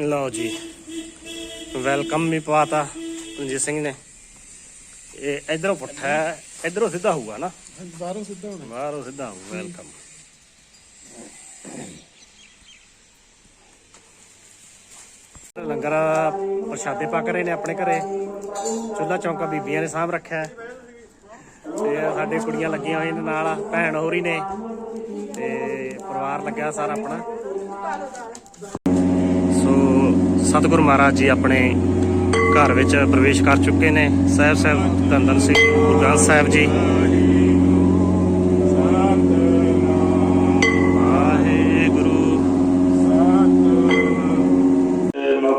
ਲਓ ਜੀ। ਵੈਲਕਮ ਵੀ ਪਵਾਤਾ ਰਣਜੀਤ ਸਿੰਘ ਨੇ। ਇਹ ਇਧਰੋਂ ਪੁੱਠਾ ਹੈ ਇਧਰੋਂ ਸਿੱਧਾ ਹੋਊਗਾ ਨਾ? ਬਾਹਰੋਂ ਸਿੱਧਾ ਹੋਣਾ। ਬਾਹਰੋਂ ਸਿੱਧਾ ਹੋਊ ਵੈਲਕਮ। ਲੰਗਰ ਪ੍ਰਸ਼ਾਦੇ ਪੱਕ ਰਹੇ ਨੇ ਆਪਣੇ ਘਰੇ। ਚੁੱਲਾ ਚੌਂਕਾ ਬੀਬੀਆਂ ਨੇ ਸਾਂਭ ਰੱਖਿਆ। ਤੇ ਸਾਡੇ ਕੁੜੀਆਂ ਲੱਗੀਆਂ ਹੋਈਆਂ ਨੇ ਨਾਲ ਭੈਣ ਹੋਰੀ ਨੇ। ਤੇ ਪਰਿਵਾਰ ਲੱਗਿਆ ਸਾਰਾ ਆਪਣਾ। ਸਤਿਗੁਰੂ ਮਹਾਰਾਜ ਜੀ ਆਪਣੇ ਘਰ ਵਿੱਚ ਪ੍ਰਵੇਸ਼ ਕਰ ਚੁੱਕੇ ਨੇ। ਸਾਹਿਬ ਸਾਹਿਬ ਧੰਨ ਸਿੰਘ ਗੁਰੂ ਗ੍ਰੰਥ ਸਾਹਿਬ ਜੀ।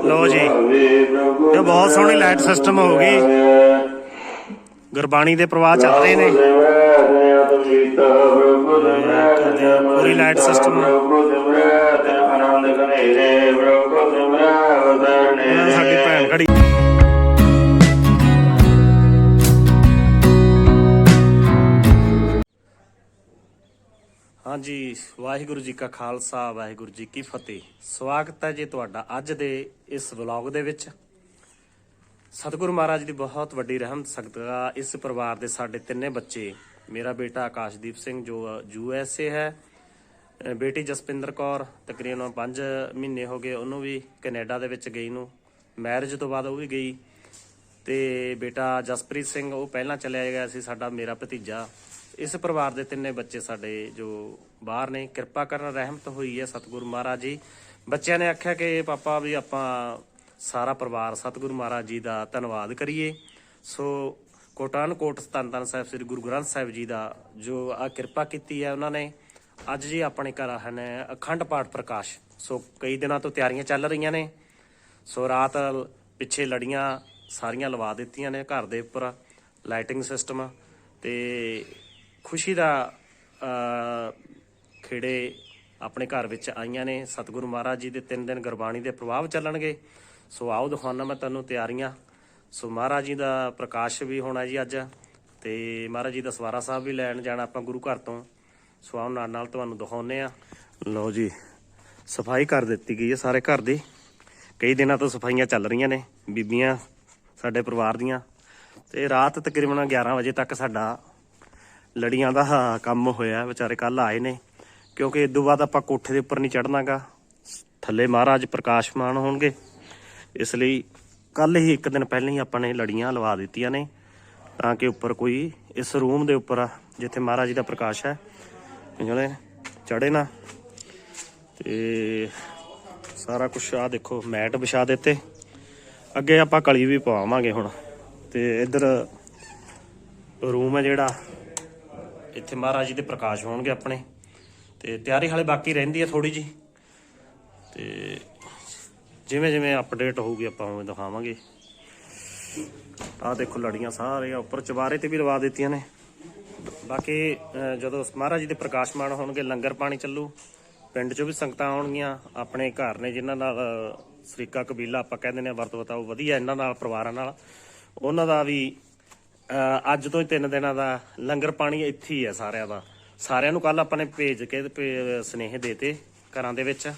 ਲਓ ਜੀ ਇਹ ਬਹੁਤ ਸੋਹਣੀ ਲਾਈਟ ਸਿਸਟਮ ਹੋ ਗਈ ਗੁਰਬਾਣੀ ਦੇ ਪ੍ਰਵਾਹ ਚੱਲ ਰਹੇ ਨੇ। ਪੂਰੀ ਲਾਈਟ ਸਿਸਟਮ। ਹਾਂਜੀ, ਵਾਹਿਗੁਰੂ ਜੀ ਕਾ ਖਾਲਸਾ, ਵਾਹਿਗੁਰੂ ਜੀ ਕੀ ਫਤਿਹ। ਸਵਾਗਤ ਹੈ ਜੀ ਤੁਹਾਡਾ ਅੱਜ ਦੇ ਇਸ ਵਲੌਗ ਦੇ ਵਿੱਚ। ਸਤਿਗੁਰੂ ਮਹਾਰਾਜ ਦੀ ਬਹੁਤ ਵੱਡੀ ਰਹਿਮਤ ਸਦਕਾ ਇਸ ਪਰਿਵਾਰ ਦੇ ਸਾਡੇ ਤਿੰਨੇ ਬੱਚੇ, ਮੇਰਾ ਬੇਟਾ ਆਕਾਸ਼ਦੀਪ ਸਿੰਘ ਜੋ ਯੂ ਐਸ ਏ ਹੈ ਬੇਟੀ ਜਸਪਿੰਦਰ ਕੌਰ, ਤਕਰੀਬਨ 5 ਮਹੀਨੇ ਹੋ ਗਏ ਉਹਨੂੰ ਵੀ ਕੈਨੇਡਾ ਦੇ ਵਿੱਚ ਗਈ ਨੂੰ। ਮੈਰਿਜ ਤੋਂ ਬਾਅਦ ਉਹ ਵੀ ਗਈ। ਤੇ ਬੇਟਾ ਜਸਪ੍ਰੀਤ ਸਿੰਘ, ਉਹ ਪਹਿਲਾਂ ਚਲਿਆ ਗਿਆ ਸੀ ਸਾਡਾ ਮੇਰਾ ਭਤੀਜਾ। ਇਸ ਪਰਿਵਾਰ ਦੇ ਤਿੰਨੇ ਬੱਚੇ ਸਾਡੇ ਜੋ ਬਾਹਰ ਨੇ, ਕਿਰਪਾ ਕਰਨ, ਰਹਿਮਤ ਹੋਈ ਹੈ ਸਤਿਗੁਰੂ ਮਹਾਰਾਜ ਜੀ। ਬੱਚਿਆਂ ਨੇ ਆਖਿਆ ਕਿ ਪਾਪਾ ਵੀ ਆਪਾਂ ਸਾਰਾ ਪਰਿਵਾਰ ਸਤਿਗੁਰੂ ਮਹਾਰਾਜ ਜੀ ਦਾ ਧੰਨਵਾਦ ਕਰੀਏ। ਸੋ ਕੋਟਾਨ ਕੋਟ ਧੰਨ ਸਾਹਿਬ, ਸ੍ਰੀ ਗੁਰੂ ਗ੍ਰੰਥ ਸਾਹਿਬ ਜੀ ਦਾ ਜੋ ਆ ਕਿਰਪਾ ਕੀਤੀ ਹੈ ਉਹਨਾਂ ਨੇ, ਅੱਜ ਜੀ ਆਪਣੇ ਘਰ ਹਨ ਅਖੰਡ ਪਾਠ ਪ੍ਰਕਾਸ਼। ਸੋ ਕਈ ਦਿਨਾਂ ਤੋਂ ਤਿਆਰੀਆਂ ਚੱਲ ਰਹੀਆਂ ਨੇ। ਸੋ ਰਾਤ ਪਿੱਛੇ ਲੜੀਆਂ ਸਾਰੀਆਂ ਲਵਾ ਦਿੱਤੀਆਂ ਨੇ ਘਰ ਦੇ ਉੱਪਰ ਲਾਈਟਿੰਗ ਸਿਸਟਮ ਤੇ ਖੁਸ਼ੀ ਦਾ ਖੇੜੇ ਆਪਣੇ ਘਰ ਵਿੱਚ ਆਈਆਂ ਨੇ। ਸਤਿਗੁਰੂ ਮਹਾਰਾਜ ਜੀ ਦੇ ਤਿੰਨ ਦਿਨ ਗੁਰਬਾਣੀ ਦੇ ਪ੍ਰਭਾਵ ਚੱਲਣਗੇ। ਸੋ ਆਓ ਦਿਖਾਉਣਾ ਮੈਂ ਤੁਹਾਨੂੰ ਤਿਆਰੀਆਂ। ਸੋ ਮਹਾਰਾਜ ਜੀ ਦਾ ਪ੍ਰਕਾਸ਼ ਵੀ ਹੋਣਾ ਜੀ ਅੱਜ। ਤੇ ਮਹਾਰਾਜ ਜੀ ਦਾ ਸਵਾਰਾ ਸਾਹਿਬ ਵੀ ਲੈਣ ਜਾਣਾ ਆਪਾਂ ਗੁਰੂ ਘਰ ਤੋਂ। ਸੋ ਆਓ ਨਾਲ ਨਾਲ ਤੁਹਾਨੂੰ ਦਿਖਾਉਨੇ ਆ ਲਓ ਜੀ, ਸਫ਼ਾਈ ਕਰ ਦਿੱਤੀ ਗਈ ਹੈ ਸਾਰੇ ਘਰ ਦੀ। ਕਈ ਦਿਨਾਂ ਤੋਂ ਸਫਾਈਆਂ ਚੱਲ ਰਹੀਆਂ ਨੇ ਬੀਬੀਆਂ ਸਾਡੇ ਪਰਿਵਾਰ ਦੀਆਂ। ਤੇ ਰਾਤ ਤਕਰੀਬਨ 11 ਵਜੇ ਤੱਕ ਸਾਡਾ ਲੜੀਆਂ ਦਾ ਕੰਮ ਹੋਇਆ, ਵਿਚਾਰੇ ਕੱਲ ਆਏ ਨੇ। ਕਿਉਂਕਿ ਇਸ ਤੋਂ ਬਾਅਦ ਆਪਾਂ ਕੋਠੇ ਦੇ ਉੱਪਰ ਨਹੀਂ ਚੜਨਾਗਾ ਥੱਲੇ ਮਹਾਰਾਜ ਪ੍ਰਕਾਸ਼ਮਾਨ ਹੋਣਗੇ। ਇਸ ਲਈ ਕੱਲ ਹੀ ਇੱਕ ਦਿਨ ਪਹਿਲਾਂ ਹੀ ਆਪਾਂ ਨੇ ਲੜੀਆਂ ਲਵਾ ਦਿੱਤੀਆਂ ਨੇ, ਤਾਂ ਕਿ ਉੱਪਰ ਕੋਈ ਇਸ ਰੂਮ ਦੇ ਉੱਪਰ ਜਿੱਥੇ ਮਹਾਰਾਜ ਜੀ ਦਾ ਪ੍ਰਕਾਸ਼ ਹੈ। ਜਿਹੜੇ ਚੜੇ ਨਾ, ਤੇ ਸਾਰਾ ਕੁਝ ਆ ਦੇਖੋ, ਮੈਟ ਵਿਛਾ ਦਿੱਤੇ। ਅੱਗੇ ਆਪਾਂ ਕਲੀ ਵੀ ਪਾਵਾਂਗੇ ਹੁਣ। ਤੇ ਇੱਧਰ ਰੂਮ ਹੈ ਜਿਹੜਾ ਇੱਥੇ ਮਹਾਰਾਜ ਜੀ ਦੇ ਪ੍ਰਕਾਸ਼ ਹੋਣਗੇ ਆਪਣੇ। ਤੇ ਤਿਆਰੀ ਹਾਲੇ ਬਾਕੀ ਰਹਿੰਦੀ ਹੈ ਥੋੜੀ ਜੀ ਤੇ ਜਿਵੇਂ ਜਿਵੇਂ ਅਪਡੇਟ ਹੋਊਗੀ ਆਪਾਂ ਉਵੇਂ ਦਿਖਾਵਾਂਗੇ। ਆਹ ਦੇਖੋ ਲੜੀਆਂ ਸਾਰੀਆਂ ਉੱਪਰ ਚਵਾਰੇ ਤੇ ਵੀ ਲਵਾ ਦਿੱਤੀਆਂ ਨੇ। ਬਾਕੀ ਜਦੋਂ ਮਹਾਰਾਜ ਜੀ ਦੇ ਪ੍ਰਕਾਸ਼ਮਾਨ ਹੋਣਗੇ, ਲੰਗਰ ਪਾਣੀ ਚੱਲੂ। ਪਿੰਡ 'ਚੋਂ ਵੀ ਸੰਗਤਾਂ ਆਉਣਗੀਆਂ। ਆਪਣੇ ਘਰ ਨੇ ਜਿਨ੍ਹਾਂ ਨਾਲ ਸਰੀਕਾ ਕਬੀਲਾ ਆਪਾਂ ਕਹਿੰਦੇ ਨੇ ਵਰਤ ਵਤਾਓ ਵਧੀਆ ਇਹਨਾਂ ਨਾਲ, ਪਰਿਵਾਰਾਂ ਨਾਲ। ਉਹਨਾਂ ਦਾ ਵੀ ਅੱਜ ਤੋਂ ਹੀ ਤਿੰਨ ਦਿਨਾਂ ਦਾ ਲੰਗਰ ਪਾਣੀ ਇੱਥੇ ਹੀ ਹੈ ਸਾਰਿਆਂ ਦਾ। ਸਾਰਿਆਂ ਨੂੰ ਕੱਲ ਆਪਾਂ ਨੇ ਭੇਜ ਕੇ ਤੇ ਭੇ- ਸੁਨੇਹੇ ਦੇਤੇ ਘਰਾਂ ਦੇ ਵਿੱਚ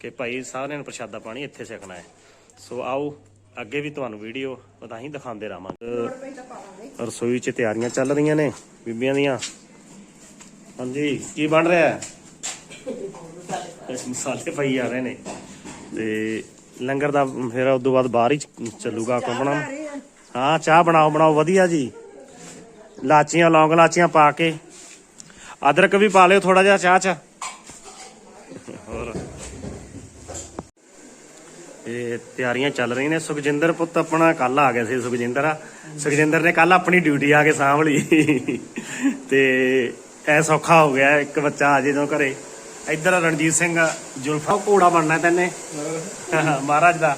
ਕਿ ਭਾਈ ਸਾਰਿਆਂ ਨੂੰ ਪ੍ਰਸ਼ਾਦਾ ਪਾਣੀ ਇੱਥੇ ਛਕਣਾ ਹੈ। ਸੋ ਆਓ, ਅੱਗੇ ਵੀ ਤੁਹਾਨੂੰ ਵੀਡੀਓ ਪਤਾ ਹੀ ਦਿਖਾਉਂਦੇ ਰਹਾਂਗੇ। ਰਸੋਈ 'ਚ ਤਿਆਰੀਆਂ ਚੱਲ ਰਹੀਆਂ ਨੇ ਬੀਬੀਆਂ ਦੀਆਂ। ਹਾਂਜੀ, ਕੀ ਬਣ ਰਿਹਾ ਹੈ? ਮਸਾਲੇ ਪਈ ਆ ਰਹੇ ਨੇ। ਤੇ ਲੰਗਰ ਦਾ ਫਿਰ ਉਸ ਤੋਂ ਬਾਅਦ ਬਾਹਰ ਹੀ ਚ- ਚੱਲੂਗਾ ਕੰਪਣਾ ਹਾਂ ਚਾਹ ਬਣਾਓ ਬਣਾਓ ਵਧੀਆ ਜੀ। ਲਾਚੀਆਂ ਲੌਂਗ ਲਾਚੀਆਂ ਪਾ ਕੇ। ਅਦਰਕ ਵੀ ਪਾ ਲਿਓ ਥੋੜਾ ਜਿਹਾ ਚਾਹ ਚ। ਹੋਰ। ਇਹ ਤਿਆਰੀਆਂ ਚੱਲ ਰਹੀਆਂ ਨੇ। ਸੁਖਜਿੰਦਰ ਪੁੱਤ ਆਪਣਾ ਕੱਲ ਆ ਗਿਆ ਸੀ ਸੁਖਜਿੰਦਰ ਆ। ਸੁਖਜਿੰਦਰ ਨੇ ਕੱਲ ਆਪਣੀ ਡਿਊਟੀ ਆ ਕੇ ਸਾਂਭ ਲਈ। ਤੇ ਐ ਸੌਖਾ ਹੋ ਗਿਆ ਇੱਕ ਬੱਚਾ ਆ ਜੇ ਜਦੋਂ ਘਰੇ। ਇੱਧਰ ਰਣਜੀਤ ਸਿੰਘ ਜੁਲਫਾ ਘੋੜਾ ਬਣਨਾ ਤੈਨੇ। ਮਹਾਰਾਜ ਦਾ।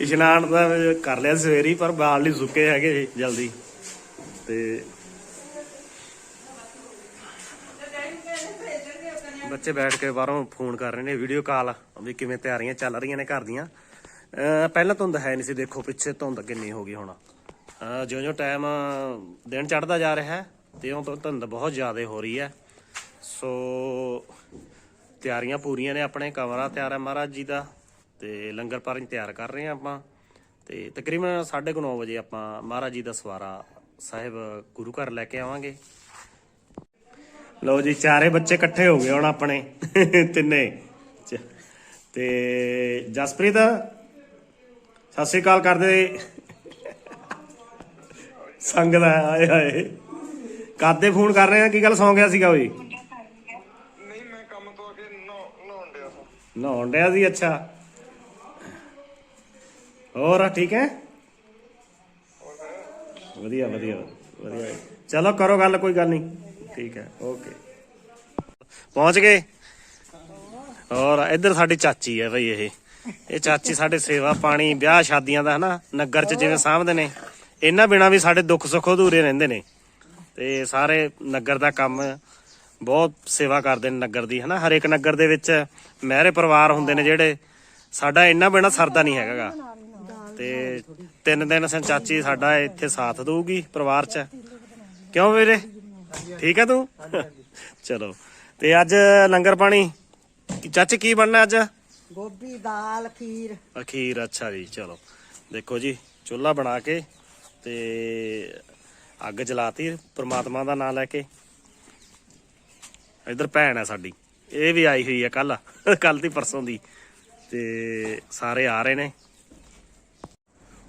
ਇਸ਼ਨਾਨ ਤਾਂ ਕਰ ਲਿਆ ਸਵੇਰੀ, ਪਰ ਬਾਲ ਨਹੀਂ ਸੁੱਕੇ ਹੈਗੇ ਜਲਦੀ। ਤੇ ਬੱਚੇ ਬੈਠ ਕੇ ਬਾਹਰੋਂ ਫੋਨ ਕਰ ਰਹੇ ਨੇ ਵੀਡੀਓ ਕਾਲ ਵੀ ਕਿਵੇਂ ਤਿਆਰੀਆਂ ਚੱਲ ਰਹੀਆਂ ਨੇ ਘਰ ਦੀਆਂ। ਪਹਿਲਾਂ ਧੁੰਦ ਹੈ ਨਹੀਂ ਸੀ, ਦੇਖੋ ਪਿੱਛੇ ਧੁੰਦ ਕਿੰਨੀ ਹੋ ਗਈ ਹੁਣ। ਜਿਉਂ ਜਿਉਂ ਟਾਈਮ ਦਿਨ ਚੜਦਾ ਜਾ ਰਿਹਾ ਹੈ, ਤਿਉਂ ਤੋਂ ਧੁੰਦ ਬਹੁਤ ਜ਼ਿਆਦਾ ਹੋ ਰਹੀ ਹੈ। ਸੋ ਤਿਆਰੀਆਂ ਪੂਰੀਆਂ ਨੇ ਆਪਣੇ, ਕਮਰਾ ਤਿਆਰ ਹੈ ਮਹਾਰਾਜ ਜੀ ਦਾ। ਤੇ ਲੰਗਰ ਪਾਣੀ ਤਿਆਰ ਕਰ ਰਹੇ ਹਾਂ ਆਪਾਂ। ਤੇ ਤਕਰੀਬਨ 9:30 ਵਜੇ ਆਪਾਂ ਮਹਾਰਾਜ ਜੀ ਦਾ ਸਵਾਰਾ ਸਾਹਿਬ ਗੁਰੂ ਘਰ ਲੈ ਕੇ ਆਵਾਂਗੇ। ਲਓ ਜੀ ਚਾਰੇ ਬੱਚੇ ਇਕੱਠੇ ਹੋ ਗਏ ਹੁਣ ਆਪਣੇ ਤਿੰਨੇ। ਤੇ ਜਸਪ੍ਰੀਤ ਸਤਿ ਸ਼੍ਰੀ ਅਕਾਲ ਕਰਦੇ। ਸੰਗ ਦਾ ਆਏ ਹਾਏ। ਕਾਦੇ ਫੋਨ ਕਰ ਰਹੇ ਆ ਕੀ ਗੱਲ ਸੌਂ ਗਿਆ ਸੀਗਾ ਓਏ ਨਹੀਂ ਮੈਂ ਕੰਮ ਤੋਂ ਆ ਕੇ ਨਹਾਉਣ ਡਿਆ ਸੀ ਅੱਛਾ। ਹੋਰ, ਠੀਕ ਹੈ? ਵਧੀਆ ਵਧੀਆ ਵਧੀਆ। ਚਲੋ, ਕਰੋ ਗੱਲ, ਕੋਈ ਗੱਲ ਨਹੀਂ। ਠੀਕ ਹੈ, ਓਕੇ। ਪਹੁੰਚ ਗਏ? ਔਰ ਇੱਧਰ ਸਾਡੀ ਚਾਚੀ ਹੈ ਬਈ ਇਹ। ਇਹ ਚਾਚੀ ਸਾਡੇ ਸੇਵਾ, ਪਾਣੀ, ਵਿਆਹ, ਸ਼ਾਦੀਆਂ ਦਾ, ਹਨਾ? ਨਗਰ ਚ ਜਿਵੇਂ ਸਾਂਭਦੇ ਨੇ। ਇਹਨਾਂ ਬਿਨਾ ਵੀ ਸਾਡੇ ਦੁੱਖ, ਸੁੱਖ ਅਧੂਰੇ ਰਹਿੰਦੇ ਨੇ। ਤੇ ਸਾਰੇ ਨਗਰ ਦਾ ਕੰਮ ਬਹੁਤ ਸੇਵਾ ਕਰਦੇ ਨੇ ਨਗਰ ਦੀ, ਹਨਾ? ਹਰੇਕ ਨਗਰ ਦੇ ਵਿੱਚ ਮਹਿਰੇ ਪਰਿਵਾਰ ਹੁੰਦੇ ਨੇ ਜਿਹੜੇ। ਸਾਡਾ ਇਹਨਾਂ ਬਿਨਾ ਸਰਦਾ ਨਹੀਂ ਹੈਗਾਗਾ। ਤੇ ਤਿੰਨ ਦਿਨ ਸੰ ਚਾਚੀ ਸਾਡਾ ਇੱਥੇ ਸਾਥ ਦਊਗੀ ਪਰਿਵਾਰ 'ਚ। ਕਿਉਂ ਵੀਰੇ? ਠੀਕ ਹੈ ਤੂੰ? ਚਲੋ। ਤੇ ਅੱਜ ਲੰਗਰ ਪਾਣੀ ਚਾਚੀ ਕੀ ਬਣਨਾ ਅੱਜ? ਗੋਭੀ ਦਾਲ ਖੀਰ। ਅਖੀਰ ਅੱਛਾ ਜੀ ਚਲੋ। ਦੇਖੋ ਜੀ ਚੁੱਲ੍ਹਾ ਬਣਾ ਕੇ ਤੇ ਅੱਗ ਜਲਾਤੀ ਪ੍ਰਮਾਤਮਾ ਦਾ ਨਾਮ ਲੈ ਕੇ। ਇਧਰ ਭੈਣ ਹੈ ਸਾਡੀ ਇਹ ਵੀ ਆਈ ਹੋਈ ਹੈ ਕੱਲ ਕੱਲ ਦੀ ਪਰਸੋਂ ਦੀ। ਤੇ ਸਾਰੇ ਆ ਰਹੇ ਨੇ।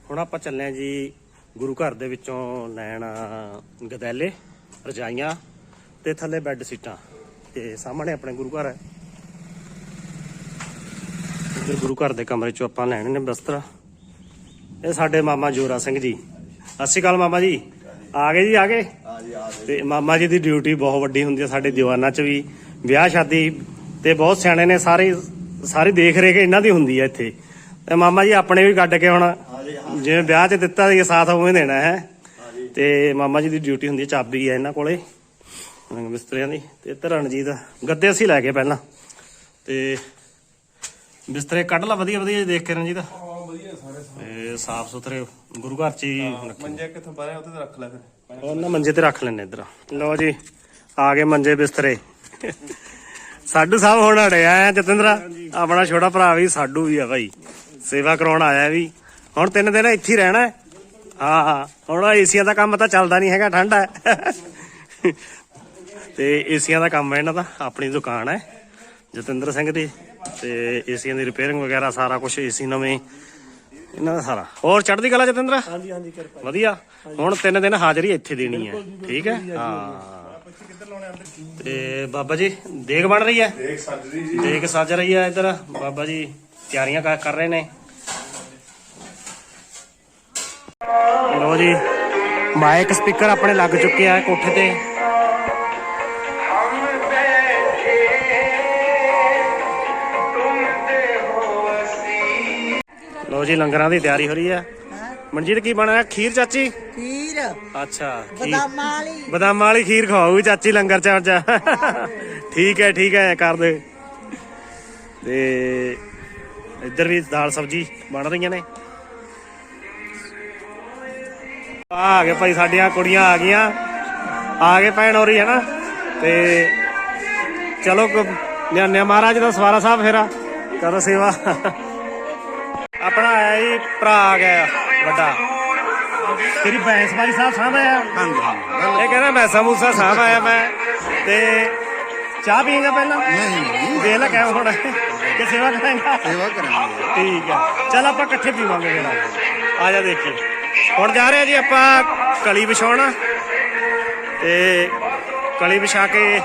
ਹੁਣ ਆਪਾਂ ਚੱਲੇ ਹਾਂ ਜੀ ਗੁਰੂ ਘਰ ਦੇ ਵਿੱਚੋਂ ਲੈਣ ਗਦੈਲੇ, ਰਜਾਈਆਂ ਤੇ ਥੱਲੇ ਬੈੱਡ ਸੀਟਾਂ। ਤੇ ਸਾਹਮਣੇ ਆਪਣੇ ਗੁਰੂ ਘਰ ਹੈ। ਇੱਧਰ ਗੁਰੂ ਘਰ ਦੇ ਕਮਰੇ ਚੋਂ ਆਪਾਂ ਲੈਣੇ ਨੇ ਬਿਸਤਰਾ। ਇਹ ਸਾਡੇ ਮਾਮਾ ਜੋਰਾ ਸਿੰਘ ਜੀ। ਸਤਿ ਸ਼੍ਰੀ ਅਕਾਲ ਮਾਮਾ ਜੀ। ਆ ਗਏ ਜੀ, ਆ ਗਏ? ਤੇ ਮਾਮਾ ਜੀ ਦੀ ਡਿਊਟੀ ਬਹੁਤ ਵੱਡੀ ਹੁੰਦੀ ਹੈ ਸਾਡੇ ਦੀਵਾਨਾਂ 'ਚ ਵੀ। ਵਿਆਹ ਸ਼ਾਦੀ ਤੇ ਬਹੁਤ ਸਿਆਣੇ ਨੇ, ਸਾਰੇ ਸਾਰੀ ਦੇਖ ਰੇਖ ਇਹਨਾਂ ਦੀ ਹੁੰਦੀ ਹੈ ਇੱਥੇ। ਤੇ ਮਾਮਾ ਜੀ ਆਪਣੇ ਵੀ ਕੱਢ ਕੇ ਹੁਣ ਜਿਵੇਂ ਵਿਆਹ 'ਚ ਦਿੱਤਾ ਸੀ ਸਾਥ ਉਵੇਂ ਦੇਣਾ ਹੈ। ਤੇ ਮਾਮਾ ਜੀ ਦੀ ਡਿਊਟੀ ਹੁੰਦੀ ਹੈ ਚਾਬੀ ਹੈ ਇਹਨਾਂ ਕੋਲੇ। ਰੰਗ ਬਿਸਤਰਿਆਂ ਦੀ। ਤੇ ਇੱਧਰ ਰਣਜੀਤ ਗੱਦੇ ਅਸੀਂ ਲੈ ਗਏ ਪਹਿਲਾਂ। ਤੇ ਬਿਸਤਰੇ ਕੱਢ ਲਾ ਵਧੀਆ ਵਧੀਆ ਦੇਖ ਕੇ ਰਣਜੀਤ। ਹਾਂ ਵਧੀਆ ਸਾਰੇ ਇਹ ਸਾਫ਼ ਸੁਥਰੇ ਗੁਰੂ ਘਰ ਚ ਹੀ ਰੱਖੇ। ਮੰਜੇ ਕਿੱਥੋਂ ਪਾਇਆ ਉੱਥੇ ਤੇ ਰੱਖ ਲੈ ਫਿਰ। ਉਹਨਾਂ ਮੰਜੇ ਤੇ ਰੱਖ ਲੈਣੇ ਇਧਰ। ਲਓ ਜੀ ਆ ਗਏ ਮੰਜੇ ਬਿਸਤਰੇ। ਸਾਡੂ ਸਾਹਿਬ ਹੁਣ ਅੜਿਆ ਆ ਜਤਿੰਦਰਾ। ਆਪਣਾ ਛੋਟਾ ਭਰਾ ਵੀ ਸਾਡੂ ਵੀ ਆ ਭਾਈ। ਸੇਵਾ ਕਰਾਉਣ ਆਇਆ ਵੀ। ਹੁਣ ਤਿੰਨ ਦਿਨ ਇੱਥੇ ਹੀ ਰਹਿਣਾ ਹੈ। ਹਾਂ ਹਾਂ। ਹੁਣ ਏਸੀਆਂ ਦਾ ਕੰਮ ਤਾਂ ਚੱਲਦਾ ਨਹੀਂ ਹੈਗਾ ਠੰਡ ਹੈ। ਤੇ ਏਸੀਆਂ ਦਾ ਕੰਮ ਹੈ ਇਹਨਾਂ ਦਾ ਆਪਣੀ ਦੁਕਾਨ ਹੈ ਜਤਿੰਦਰ ਸਿੰਘ ਦੀ। ਤੇ ਏਸੀਆਂ ਦੀ ਰਿਪੇਅਰਿੰਗ ਵਗੈਰਾ ਸਾਰਾ ਕੁਝ ਏਸੀ ਨਵੇਂ ਇਹਨਾਂ ਦਾ ਸਾਰਾ। ਹੋਰ ਚੜ੍ਹਦੀ ਕਲਾ ਜਤਿੰਦਰ? ਹਾਂਜੀ ਹਾਂਜੀ ਕਿਰਪਾ ਵਧੀਆ। ਹੁਣ ਤਿੰਨ ਦਿਨ ਹਾਜ਼ਰੀ ਇੱਥੇ ਦੇਣੀ ਹੈ। ਠੀਕ ਹੈ? ਹਾਂ। ਤੇ ਬਾਬਾ ਜੀ ਦੇਗ ਬਣ ਰਹੀ ਹੈ? ਦੇਖ ਸੱਜਦੀ ਜੀ। ਦੇਗ ਸੱਜ ਰਹੀ ਹੈ ਇੱਧਰ। ਬਾਬਾ ਜੀ ਤਿਆਰੀਆਂ ਕਰ ਰਹੇ ਨੇ। ਲੋ ਜੀ। ਮਾਈਕ ਸਪੀਕਰ ਆਪਣੇ ਲੱਗ ਚੁੱਕੇ ਆ ਕੋਠੇ ਤੇ। ਲੋ ਜੀ ਲੰਗਰਾਂ ਦੀ ਤਿਆਰੀ ਹੋ ਰਹੀ ਹੈ। ਮਨਜੀਤ ਕੀ ਬਣਾਇਆ? ਖੀਰ ਚਾਚੀ? ਖੀਰ। ਅੱਛਾ ਬਦਾਮਾਂ ਵਾਲੀ। ਬਦਾਮਾਂ ਵਾਲੀ ਖੀਰ ਖਵਾਉਗੀ ਚਾਚੀ ਲੰਗਰ ਚ ਅੱਜ। ਠੀਕ ਹੈ ਠੀਕ ਹੈ ਕਰ ਦੇ। ਤੇ ਇੱਧਰ ਵੀ ਦਾਲ ਸਬਜੀ ਬਣ ਰਹੀਆਂ ਨੇ। ਆ ਗਏ ਭਾਈ ਸਾਡੀਆਂ ਕੁੜੀਆਂ ਆ ਗਈਆਂ। ਆ ਗਏ ਭੈਣ ਹੋ ਰਹੀ ਹੈ ਨਾ ਤੇ ਚਲੋ ਨਿਆਣੇ ਮਹਾਰਾਜ ਦਾ ਸਵਾਰਾ ਸਾਹਿਬ ਫੇਰਾ। ਕਰੋ ਸੇਵਾ। ਆਪਣਾ ਆਇਆ ਜੀ ਭਰਾ ਆ ਗਿਆ ਵੱਡਾ। ਤੇਰੀ ਬੈਂਸ ਭਾਈ ਸਾਹਿਬ ਸਾਹਬ ਆਇਆ? ਹਾਂਜੀ ਇਹ ਕਹਿੰਦਾ ਮੈਂ ਸਮੂਸਾ ਸਾਹਬ ਆਇਆ ਮੈਂ। ਤੇ ਚਾਹ ਪੀਏਗਾ ਪਹਿਲਾਂ? ਨਹੀਂ ਦੇ ਲੈ ਕਹਿ ਹੁਣ। ਕਿ ਸੇਵਾ ਕਰਾਂਗਾ ਸੇਵਾ ਕਰਾਂਗੇ। ਠੀਕ ਹੈ। ਚੱਲ ਆਪਾਂ ਇਕੱਠੇ ਪੀਵਾਂਗੇ ਫਿਰ। ਆ ਜਾ ਦੇਖੀ ਹੁਣ ਜਾ ਰਹੇ ਆ ਜੀ ਆਪਾਂ ਕਲੀ ਵਿਛਾਉਣ ਤੇ ਕਲੀ ਵਿਛਾ ਕੇ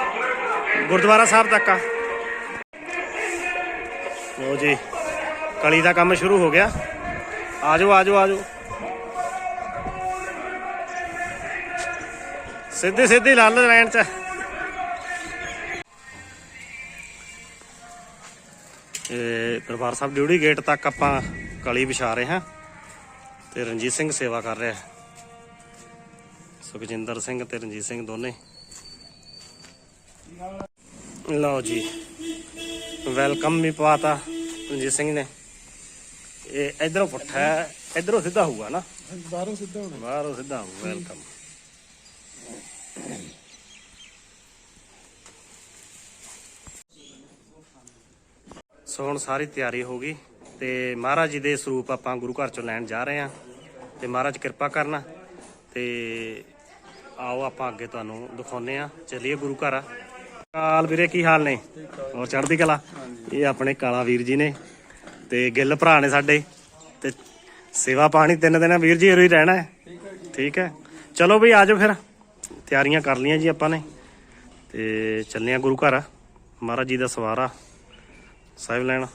ਗੁਰਦੁਆਰਾ ਸਾਹਿਬ ਤੱਕ ਆ। ਲੋ ਜੀ, ਕਲੀ ਦਾ ਕੰਮ ਸ਼ੁਰੂ ਹੋ ਗਿਆ। ਆਜੋ ਆਜੋ ਆਜੋ। ਸਿੱਧੀ ਸਿੱਧੀ ਲਾਲ ਲਾਈਨ ਚ। ਇਹ ਦਰਬਾਰ ਸਾਹਿਬ ਡਿਊਟੀ ਗੇਟ ਤੱਕ ਆਪਾਂ ਕਲੀ ਵਿਛਾ ਰਹੇ ਹਾਂ। ਤੇ ਰਣਜੀਤ ਸਿੰਘ ਸੇਵਾ ਕਰ ਰਿਹਾ। ਸੁਖਜਿੰਦਰ ਸਿੰਘ ਤੇ ਰਣਜੀਤ ਸਿੰਘ ਦੋਨੇ। ਲਓ ਜੀ ਵੈਲਕਮ ਵੀ ਪਵਾਤਾ ਰਣਜੀਤ ਸਿੰਘ ਨੇ। ਇਹ ਇਧਰੋਂ ਪੁੱਠਾ ਹੈ ਇਧਰੋਂ ਸਿੱਧਾ ਹੋਊਗਾ ਨਾ? ਬਾਹਰੋਂ ਸਿੱਧਾ ਹੋਣਾ। ਬਾਹਰੋਂ ਸਿੱਧਾ ਹੋਊ ਵੈਲਕਮ ਸੋ ਹੁਣ ਸਾਰੀ ਤਿਆਰੀ ਹੋ ਗਈ। ਤੇ ਮਹਾਰਾਜ ਜੀ ਦੇ ਸਰੂਪ ਆਪਾਂ ਗੁਰੂ ਘਰ ਚੋਂ ਲੈਣ ਜਾ ਰਹੇ ਹਾਂ ਤੇ ਮਹਾਰਾਜ ਕਿਰਪਾ ਕਰਨਾ ਤੇ ਆਓ ਆਪਾਂ ਅੱਗੇ ਤੁਹਾਨੂੰ ਦਿਖਾਉਨੇ ਆ ਚੱਲੀਏ ਗੁਰੂ ਘਰ। ਕਾਲ ਵੀਰੇ ਕੀ ਹਾਲ ਨੇ? ਹੋਰ ਚੜ੍ਹਦੀ ਕਲਾ? ਇਹ ਆਪਣੇ ਕਾਲਾ ਵੀਰ ਜੀ ਨੇ ਤੇ ਗਿੱਲ ਭਰਾ ਨੇ ਸਾਡੇ ਤੇ ਸੇਵਾ ਪਾਣੀ ਤਿੰਨ ਦਿਨ ਵੀਰ ਜੀ ਉਰੇ ਹੀ ਰਹਿਣਾ ਹੈ। ਠੀਕ ਹੈ ਚਲੋ ਬਈ ਆਜੋ ਫਿਰ। ਤਿਆਰੀਆਂ ਕਰ ਲੀਆਂ ਜੀ ਆਪਾਂ ਨੇ। ਤੇ ਚੱਲੇ ਆ ਗੁਰੂ ਘਰ। ਮਹਾਰਾਜ ਜੀ ਦਾ ਸਵਾਰਾ ਸਾਹਿਬ ਲੈਣ।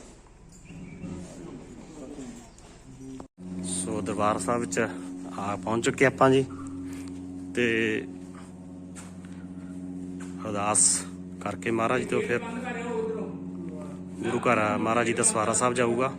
ਸੋ ਦਰਬਾਰ ਸਾਹਿਬ ਵਿੱਚ ਆ ਪਹੁੰਚ ਚੁੱਕੇ ਆਪਾਂ ਜੀ। ਤੇ ਅਰਦਾਸ ਕਰਕੇ ਮਹਾਰਾਜ ਤੋਂ ਫਿਰ ਗੁਰੂ ਘਰ ਮਹਾਰਾਜ ਜੀ ਦਾ ਸਵਾਰਾ ਸਾਹਿਬ ਜਾਊਗਾ।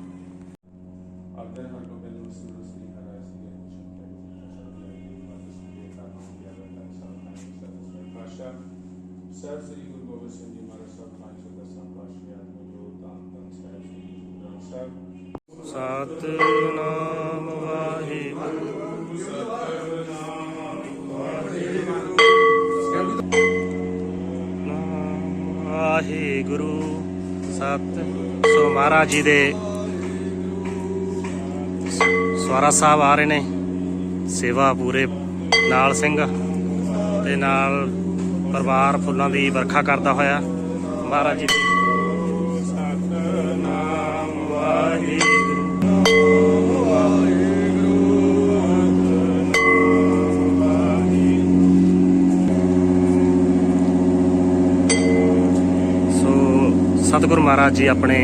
ਜੀ ਦੇ ਸਵਾਰਾ ਸਾਹਿਬ ਆ ਰਹੇ ਨੇ। ਸੇਵਾ ਪੂਰੇ ਨਾਲ ਸਿੰਘ ਤੇ ਨਾਲ ਪਰਿਵਾਰ ਫੁੱਲਾਂ ਦੀ ਵਰਖਾ ਕਰਦਾ ਹੋਇਆ। ਮਹਾਰਾਜ ਜੀ ਸਤਨਾਮ ਵਾਹਿਗੁਰੂ ਸੋ ਸਤਿਗੁਰੂ ਮਹਾਰਾਜ ਜੀ ਆਪਣੇ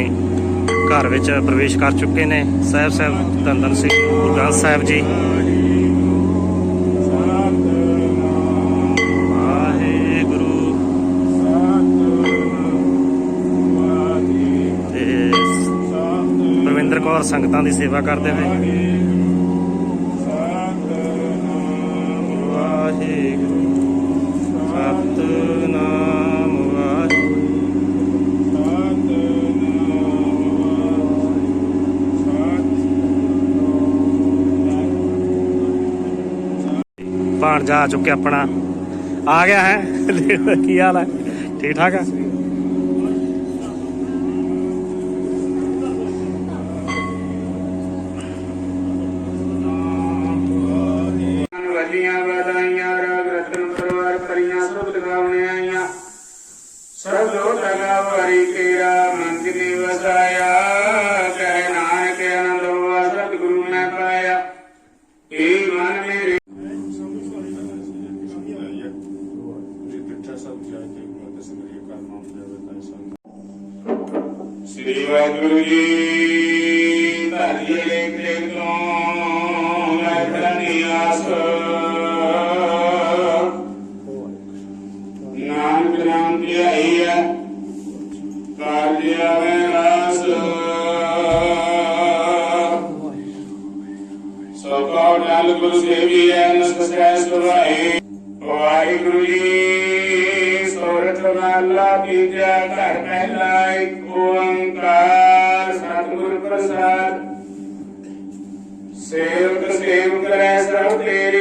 ਘਰ ਵਿੱਚ ਪ੍ਰਵੇਸ਼ ਕਰ ਚੁੱਕੇ ਨੇ। ਸਾਹਿਬ ਸਾਹਿਬ ਧੰਨ ਸਿੰਘ ਗੁਰੂ ਗ੍ਰੰਥ ਸਾਹਿਬ ਜੀ। ਵਾਹਿਗੁਰੂ। ਤੇ ਪ੍ਰਵਿੰਦਰ ਕੌਰ ਸੰਗਤਾਂ ਦੀ ਸੇਵਾ ਕਰਦੇ ਹੋਏ ਜਾ ਆ ਚੁੱਕਿਆ ਆਪਣਾ। ਆ ਗਿਆ ਹੈ। ਕੀ ਹਾਲ ਹੈ। ਠੀਕ ਠਾਕ ਹੈ? ਸ੍ਰੀ ਵਾਹਿਗੁਰੂ ਜੀ ਧਰਿਏ ਲੇਖ ਤੋਂ ਮੈਂ ਕਰਨੀ ਆਸ ਮਹਲਾ ਤੀਜਾ ਘਰ ਪਹਿਲਾ ਇੱਕ ਓੰਕਾਰ ਸਤਿਗੁਰ ਪ੍ਰਸਾਦ। ਸੇਵਕ ਸੇਵ ਕਰੈ ਸਭ ਤੇਰੀ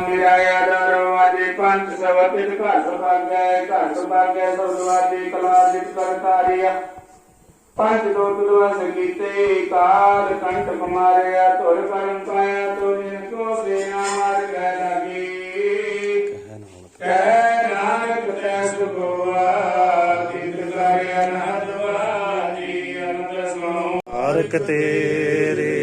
ਸੱਚਾ ਨਾਮ ਮਿਰਾਇਆ ਦਰੋ ਅਜੇ ਘਰ ਸੁਭਾਗੈ ਘਰ ਸੁਭਾਗੈ ਸਬਦਵਾਦੀ ਕਲਾਜਿਤ ਕਰਤਾਰੀਆ। ਪੰਜ ਦੋਤ ਦੁਆ ਸੰਗੀਤੇ ਕਾਲ ਕੰਠ ਕੁਮਾਰਿਆ ਤੁਰ ਕਰਮ ਪਾਇਆ ਤੋ ਜਿਨ ਕੋ ਸੇਨਾ ਮਾਰ ਗੈ ਲਾਗੀ। ਕਹਿ ਨਾਨਕ ਤੈ ਸੁਖਵਾ ਤਿਤ ਕਰਿਆ ਨਹਦਵਾਜੀ ਅਨੰਦ ਸੁਣੋ ਹਰਕ ਤੇਰੇ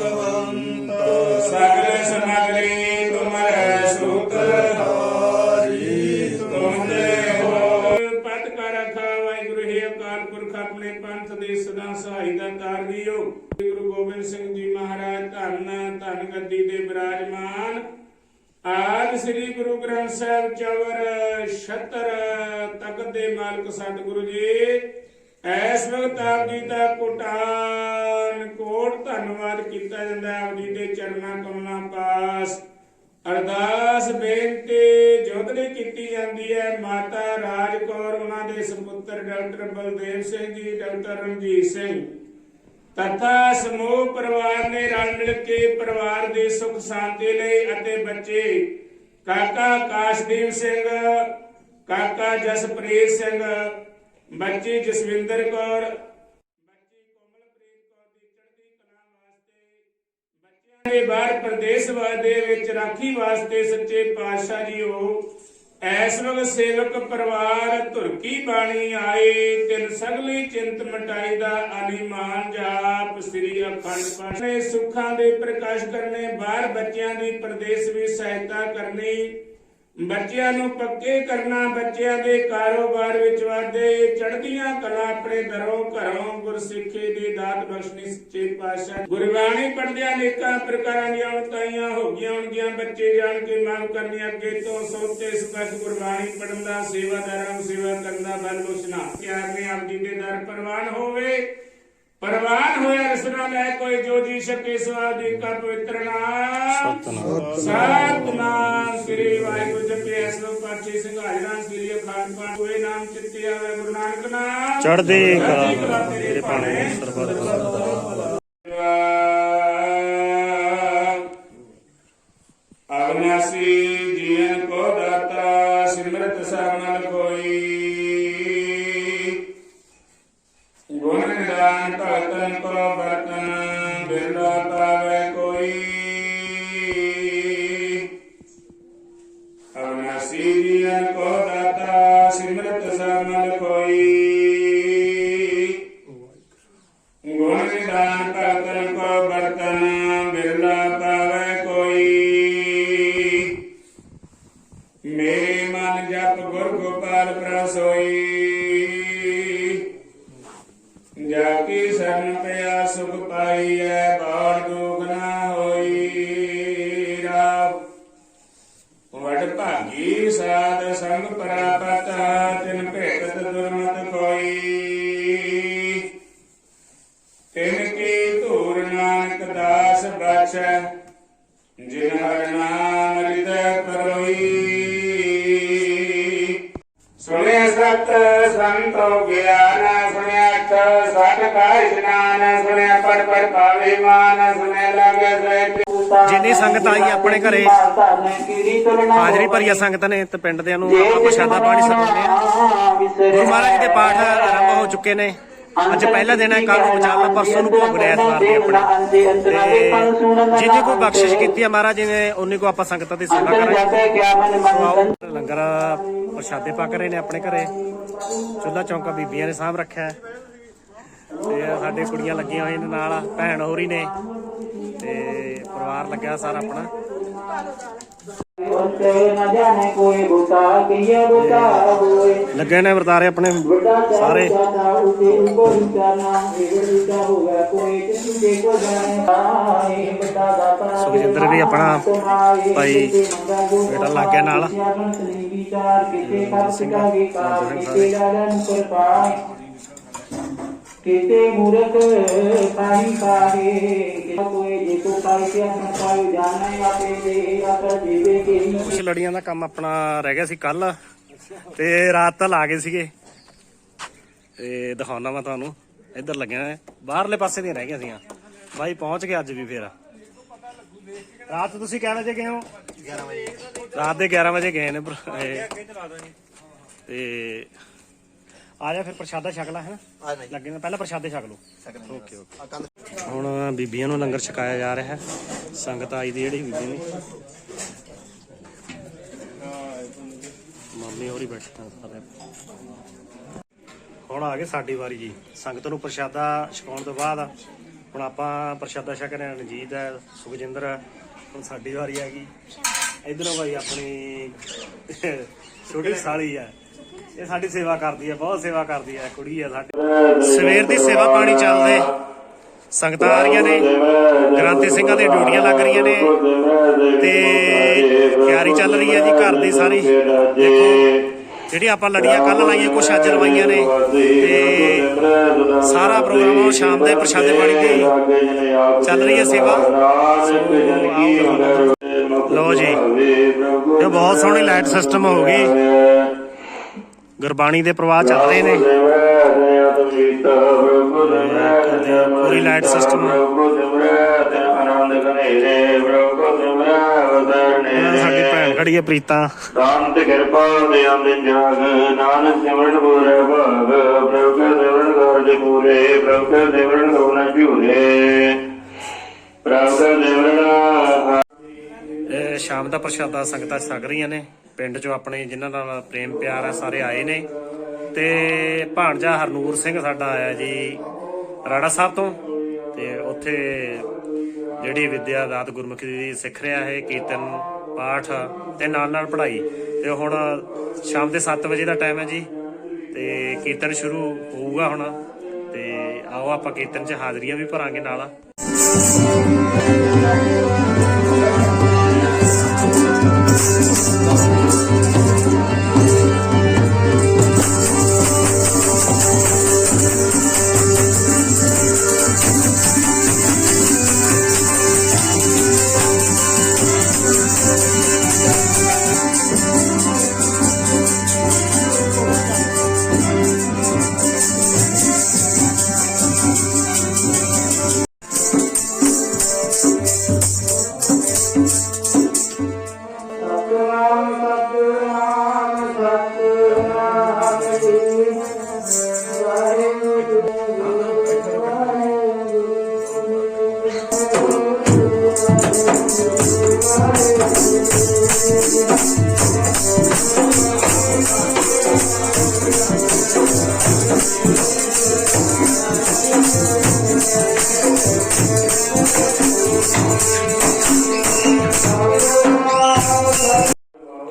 ਕੋਈ ਸਗਲ ਸਮਗਰੀ ਤੁਮਰੇ ਸੁਖ ਤੁਮ ਦੇ ਹੋ ਪਤ ਕਰ ਰਖਾ ਵਾਹਿਗੁਰੂ ਹੀ ਅਕਾਲ ਪੁਰਖ ਆਪਣੇ ਪੰਥ ਦੇ ਸਦਾ ਸਹਾਈ ਦਾ ਤਾਰਵੀਓ ਗੁਰੂ ਗੋਬਿੰਦ ਸਿੰਘ ਜੀ ਮਹਾਰਾਜ ਧੰਨ ਧੰਨ ਗੱਦੀ ਦੇ ਬਿਰਾਜਮਾਨ ਸ੍ਰੀ ਗੁਰੂ ਗ੍ਰੰਥ ਸਾਹਿਬ ਚਵਰ 76 ਤਖਤ ਦੇ ਮਾਲਕ ਸਤਿਗੁਰੂ ਜੀ ਐਸ ਵਕਤ ਆਪ ਜੀ ਦਾ ਕੋਟਾਨ, ਕੋਟ ਧੰਨਵਾਦ ਕੀਤਾ ਜਾਂਦਾ ਆਪ ਜੀ ਦੇ ਚਰਨਾਂ ਕਮਲਾਂ ਪਾਸ। ਅਰਦਾਸ ਬੇਨਤੀ ਜੋਦੜੀ ਕੀਤੀ ਜਾਂਦੀ ਹੈ। ਮਾਤਾ ਰਾਜ ਕੌਰ, ਉਹਨਾਂ ਦੇ ਸੁਪੁੱਤਰ ਡਾਕਟਰ ਬਲਦੇਵ ਸਿੰਘ ਜੀ, ਡਾਕਟਰ ਰਣਜੀਤ ਸਿੰਘ। ਤਥਾ ਸਮੂਹ ਪਰਿਵਾਰ ਨੇ ਰਲ ਮਿਲ ਕੇ ਪਰਿਵਾਰ ਦੇ ਸੁਖ ਸ਼ਾਂਤੀ ਲਈ ਅਤੇ ਬੱਚੇ ਕਾਕਾ ਕਾਸ਼ਦੀਪ ਸਿੰਘ, ਕਾਕਾ ਜਸਪ੍ਰੀਤ ਸਿੰਘ ਬੱਚੀ ਜਸਵਿੰਦਰ ਕੌਰ, ਬੱਚੀ ਕੋਮਲਪ੍ਰੀਤ ਕੌਰ ਦੀ ਚੜ੍ਹਦੀ ਕਲਾ ਵਾਸਤੇ, ਬੱਚਿਆਂ ਦੇ ਬਾਹਰ ਪ੍ਰਦੇਸ਼ ਦੇ ਵਿੱਚ ਰਾਖੀ ਵਾਸਤੇ ਸੱਚੇ ਪਾਤਸ਼ਾਹ ਜੀ ਐਸ ਵਕਤ ਸੇਵਕ ਪਰਿਵਾਰ ਧੁਰਕੀ ਬਾਣੀ ਆਏ, ਤਿੰਨ ਸਗਲੀ ਚਿੰਤ ਮਟਾਈ ਦਾ ਅਨੀਮਾਨ ਜਾਪ। ਸ੍ਰੀ ਅਖੰਡ ਪਾਠ ਸੁੱਖਾਂ ਦੇ ਪ੍ਰਕਾਸ਼ ਕਰਨੇ, ਬਾਹਰ ਬੱਚਿਆਂ ਦੀ ਪ੍ਰਦੇਸ਼ ਵੀ ਸਹਾਇਤਾ ਕਰਨੀ। ਬੱਚਿਆਂ ਨੂੰ ਪੱਕੇ ਕਰਨਾ, ਬੱਚਿਆਂ ਦੇ ਕਾਰੋਬਾਰ ਵਿੱਚ ਵਾਧੇ, ਚੜ੍ਹਦੀਆਂ ਕਲਾ ਆਪਣੇ ਦਰੋਂ ਘਰੋਂ ਗੁਰਸਿੱਖੀ ਦੀ ਦਾਤ ਬਖਸ਼ਣੀ ਸੱਚੇ ਪਾਤਸ਼ਾਹ। ਗੁਰਬਾਣੀ ਪੜ੍ਹਦਿਆਂ ਅਨੇਕਾਂ ਪ੍ਰਕਾਰਾਂ ਦੀਆਂ ਉਤਾਈਆਂ ਹੋ ਗਈਆਂ ਹੋਣਗੀਆਂ। ਬੱਚੇ ਜਾਣ ਕੇ ਮੰਗ ਕਰਨੀ ਅੱਗੇ ਤੋਂ ਸੋਤੇ ਸਪਸ਼ਟ ਗੁਰਬਾਣੀ ਪੜ੍ਹਨ ਦਾ, ਸੇਵਾਦਾਰਾਂ ਨੂੰ ਸੇਵਾ ਕਰਨ ਦਾ ਬਲ ਬਖਸ਼ਣਾ। ਪਿਆਰ ਨੇ ਆਪ ਜੀ ਦੇ ਦਰ ਪ੍ਰਵਾਨ ਹੋਵੇ। ਪ੍ਰਵਾਨ ਹੋਇਆ ਰਸਨਾ ਲੈ ਕੋਈ ਜੋ ਜੀ ਸਕੇ ਸਵਾਦੀ ਕਾ ਪਵਿੱਤਰ ਨਾਮ। ਸਤਨਾਮ। ਸ੍ਰੀ ਵਾਹਿਗੁਰੂ ਜਪੇ ਐਸੋ ਪਾਛੇ ਸਿੰਘਾਜਣਾ ਸ੍ਰੀ ਅਖੰਡ ਪਾਠ ਹੋਏ ਨਾਮ ਚਿੱਤੇ ਆਵੇ ਗੁਰੂ ਨਾਨਕ ਨਾਮ। ਚੜ੍ਹਦੀ ਚੜ੍ਹਦੀ ਕਲਾ ਤੇਰੇ ਮੇਰੇ ਭਾਣੇ। ਸਰਬੱਤ ਅਗਨਾਸੀ ਗਿਆਨ ਸੁਣਿਆ ਅਠ ਸਤ ਕਾ ਇਸ਼ਨਾਨ ਸੁਣਿਆ ਪੜ ਪੜ ਪਾਵੇ ਮਾਨ ਸੁਣਿਆ ਲਾਗੇ ਸਹਿਤ ਜਿੰਨੀ ਸੰਗਤ ਆਈ ਆਪਣੇ ਘਰੇ ਹਾਜ਼ਰੀ ਭਰੀਆ ਸੰਗਤ ਨੇ ਤੇ ਪਿੰਡ ਦਿਆਂ ਨੂੰ ਆਪਾਂ ਪ੍ਰਸ਼ਾਦਾ ਪਾਣੀ ਛਕਾਉਂਦੇ ਆ ਗੁਰੂ ਮਹਾਰਾਜ ਦੇ ਪਾਠ ਆਰੰਭ ਹੋ ਚੁੱਕੇ ਨੇ ਅੱਜ ਪਹਿਲਾ ਦਿਨ ਹੈ ਕੱਲ ਨੂੰ ਚੱਲਣਾ ਪਰਸੋਂ ਨੂੰ ਭੋਗ ਰਿਹਾ ਐਤਵਾਰ ਦੀ ਆਪਣੇ। ਜਿੰਨੀ ਕੋਈ ਬਖਸ਼ਿਸ਼ ਕੀਤੀ ਹੈ ਮਹਾਰਾਜ ਜੀ ਨੇ ਉਨੀ ਕੋ ਆਪਾਂ ਸੰਗਤਾਂ ਦੀ ਸੇਵਾ ਕਰਾਂਗੇ। ਲੰਗਰ ਪ੍ਰਸ਼ਾਦੇ ਪੱਕ ਰਹੇ ਨੇ ਆਪਣੇ ਘਰੇ। ਚੁੱਲ੍ਹਾ ਚੌਂਕਾ ਬੀਬੀਆਂ ਨੇ ਸਾਂਭ ਰੱਖਿਆ ਹੈ। ਤੇ ਸਾਡੇ ਕੁੜੀਆਂ ਲੱਗੀਆਂ ਹੋਈਆਂ ਨੇ ਨਾਲ ਭੈਣ ਹੋਰੀ ਨੇ। ਤੇ ਪਰਿਵਾਰ ਲੱਗਿਆ ਸਾਰਾ ਆਪਣਾ। ਨਾ ਜਾਣੇ ਕੋਈ ਬੁਤਾ ਕੀਏ ਬੁਤਾ ਹੋਏ ਲੱਗੇ ਨੇ ਵਰਤਾਰੇ ਆਪਣੇ ਸਾਰੇ। ਸੁਖਜਿੰਦਰ ਵੀ ਆਪਣਾ ਭਾਈ ਬੇਟਾ ਲੱਗ ਗਿਆ ਨਾਲ। ਕਿਤੇ ਮੂਰਖ ਪਾਣੀ ਪਾਏ ਕੋਈ ਜੇ ਕੋ ਪਾਈ ਆਪਣਾ ਪਾਈ ਜਾਣੇ ਆਪੇ ਦੇ ਆਪਰ ਜੀਵੇ ਕੇ ਕੁਛ ਲੜੀਆਂ ਦਾ ਕੰਮ ਆਪਣਾ ਰਹਿ ਗਿਆ ਸੀ ਕੱਲ ਤੇ ਰਾਤ ਤਾਂ ਲਾ ਗਏ ਸੀਗੇ। ਤੇ ਦਿਖਾਉਣਾ ਮੈਂ ਤੁਹਾਨੂੰ। ਇੱਧਰ ਲੱਗਿਆ ਬਾਹਰਲੇ ਪਾਸੇ ਦੀਆਂ ਰਹਿ ਗਈਆਂ ਸੀਆਂ। ਬਾਈ ਪਹੁੰਚ ਗਏ ਅੱਜ ਵੀ ਫੇਰ। ਰਾਤ ਤੁਸੀਂ ਕਿੰਨੇ ਵਜੇ ਗਏ ਹੋ? 11 ਵਜੇ। ਰਾਤ ਦੇ 11 ਵਜੇ ਗਏ ਨੇ ਤੇ ਆ ਜਾ ਫਿਰ ਪ੍ਰਸ਼ਾਦਾ ਛਕ ਲੈ ਹੈ। ਲੱਗੇ ਨੇ ਪਹਿਲਾਂ ਪ੍ਰਸ਼ਾਦੇ ਛਕ ਲਓ। ਓਕੇ ਓਕੇ ਹੁਣ ਬੀਬੀਆਂ ਨੂੰ ਲੰਗਰ ਛਕਾਇਆ ਜਾ ਰਿਹਾ ਹੈ। ਸੰਗਤ ਆਈ ਦੀ ਜਿਹੜੀ ਬੀਬੀ ਨੇ। ਮੰਮੀ ਹੋਰੀ ਬੈਠੇ ਸਾਰੇ ਹੁਣ ਆ ਗਏ ਸਾਡੀ ਵਾਰੀ ਜੀ। ਸੰਗਤ ਨੂੰ ਪ੍ਰਸ਼ਾਦਾ ਛਕਾਉਣ ਤੋਂ ਬਾਅਦ ਹੁਣ ਆਪਾਂ ਪ੍ਰਸ਼ਾਦਾ ਛਕ ਰਹੇ ਹਾਂ। ਰਣਜੀਤ ਹੈ, ਸੁਖਜਿੰਦਰ ਹੈ। ਹੁਣ ਸਾਡੀ ਵਾਰੀ ਆ ਗਈ। ਇਧਰੋਂ ਭਾਈ ਆਪਣੀ ਛੋਟੀ ਸਾਲੀ ਹੈ। ਇਹ ਸਾਡੀ ਸੇਵਾ ਕਰਦੀ ਹੈ, ਬਹੁਤ ਸੇਵਾ ਕਰਦੀ ਹੈ। ਕੁੜੀ ਹੈ ਸਾਡੀ। ਸਵੇਰ ਦੀ ਸੇਵਾ ਪਾਣੀ ਚੱਲਦੇ। ਸੰਗਤਾਂ ਆ ਰਹੀਆਂ ਨੇ। ਗ੍ਰਾਂਤੀ ਸਿੰਘਾਂ ਦੀਆਂ ਡਿਊਟੀਆਂ ਲੱਗ ਰਹੀਆਂ ਨੇ। ਤੇ ਤਿਆਰੀ ਚੱਲ ਰਹੀ ਹੈ ਜੀ ਘਰ ਦੀ ਸਾਰੀ। ਦੇਖੋ, ਜਿਹੜੀ ਆਪਾਂ ਲੜੀਆਂ ਕੱਲ ਲਾਈਆਂ, ਕੁਛ ਅੱਜ ਲਵਾਈਆਂ ਨੇ, ਤੇ ਸਾਰਾ ਪ੍ਰੋਗਰਾਮ ਉਹ ਸ਼ਾਮ ਦੇ ਪ੍ਰਸ਼ਾਦੇ ਪਾਣੀ ਦੀ ਚੱਲ ਰਹੀ ਹੈ ਸੇਵਾ। ਲਓ ਜੀ, ਇਹ ਬਹੁਤ ਸੋਹਣੀ ਲਾਈਟ ਸਿਸਟਮ ਹੋ ਗਈ। ਗੁਰਬਾਣੀ ਦੇ ਪ੍ਰਵਾਹ ਚੱਲ ਰਹੇ ਨੇ। ਪੂਰੀ ਲਾਈਟ ਸਿਸਟਮ। ਆਨੰਦ ਕਨੇਰੇ ਖੜੀ ਹੈ ਪ੍ਰੀਤਾ। ਦਾਨ ਤੇ ਕਿਰਪਾ ਦੇ ਅੰਦਿਨ ਜਾਗ ਨਾਨਕ ਸਿਮਰਨ ਪੂਰੇ ਭਾਗ ਪ੍ਰਭੂ ਕੇ ਸਿਮਰਨ ਕਾਰਜ ਪੂਰੇ ਪ੍ਰਭੂ ਕੇ ਸਿਮਰਨ ਹੋਣਾ ਝੂਰੇ। ਪ੍ਰਭੂ ਕੇ ਸਿਮਰਨ ਇਹ ਸ਼ਾਮ ਦਾ ਪ੍ਰਸ਼ਾਦਾ ਸੰਗਤਾਂ ਛਕ ਰਹੀਆਂ ਨੇ। ਪਿੰਡ ਚੋਂ ਆਪਣੇ ਜਿਨ੍ਹਾਂ ਨਾਲ ਪ੍ਰੇਮ ਪਿਆਰ ਹੈ ਸਾਰੇ ਆਏ ਨੇ। ਤੇ ਭਾਣਜਾ ਹਰਨੂਰ ਸਿੰਘ ਸਾਡਾ ਆਇਆ ਜੀ ਰਾੜਾ ਸਾਹਿਬ ਤੋਂ। ਤੇ ਉੱਥੇ ਜਿਹੜੀ ਵਿਦਿਆ ਦਾਤ ਗੁਰਮੁਖੀ ਦੀ ਸਿੱਖ ਰਿਹਾ ਹੈ ਕੀਰਤਨ ਪਾਠ ਤੇ ਨਾਲ ਨਾਲ ਪੜ੍ਹਾਈ। ਤੇ ਹੁਣ ਸ਼ਾਮ ਦੇ 7 ਵਜੇ ਦਾ ਟਾਈਮ ਹੈ ਜੀ। ਤੇ ਕੀਰਤਨ ਸ਼ੁਰੂ ਹੋਊਗਾ ਹੁਣ। ਤੇ ਆਓ ਆਪਾਂ ਕੀਰਤਨ 'ਚ ਹਾਜ਼ਰੀਆਂ ਵੀ ਭਰਾਂਗੇ ਨਾਲ।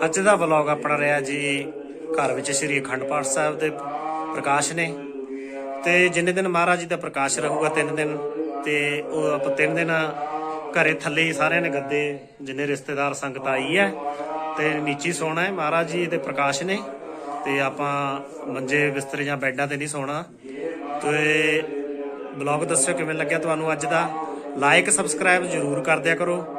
ਅੱਜ ਦਾ ਵਲੌਗ ਆਪਣਾ ਰਿਹਾ ਜੀ, ਘਰ ਵਿੱਚ ਸ੍ਰੀ ਅਖੰਡ ਪਾਠ ਸਾਹਿਬ ਦੇ ਪ੍ਰਕਾਸ਼ ਨੇ। ਤੇ ਜਿੰਨੇ ਦਿਨ ਮਹਾਰਾਜ ਜੀ ਦਾ ਪ੍ਰਕਾਸ਼ ਰਹੂਗਾ ਤਿੰਨ ਦਿਨ, ਤੇ ਉਹ ਆਪਾਂ ਤਿੰਨ ਦਿਨ ਘਰੇ ਥੱਲੇ ਹੀ ਸਾਰਿਆਂ ਨੇ ਗੱਦੇ, ਜਿੰਨੇ ਰਿਸ਼ਤੇਦਾਰ, ਸੰਗਤ ਆਈ ਹੈ, ਤੇ ਨੀਚੀ ਸੋਣਾ ਹੈ ਮਹਾਰਾਜ ਜੀ ਦੇ ਪ੍ਰਕਾਸ਼ ਨੇ, ਤੇ ਆਪਾਂ ਮੰਜੇ ਬਿਸਤਰੇ ਜਾਂ ਬੈੱਡਾਂ ਤੇ ਨਹੀਂ ਸੋਣਾ। ਤੇ ਬਲੌਗ ਦੱਸਿਓ ਕਿਵੇਂ ਲੱਗਿਆ ਤੁਹਾਨੂੰ ਅੱਜ ਦਾ? ਲਾਈਕ ਸਬਸਕ੍ਰਾਈਬ ਜਰੂਰ ਕਰ ਦਿਆ ਕਰੋ।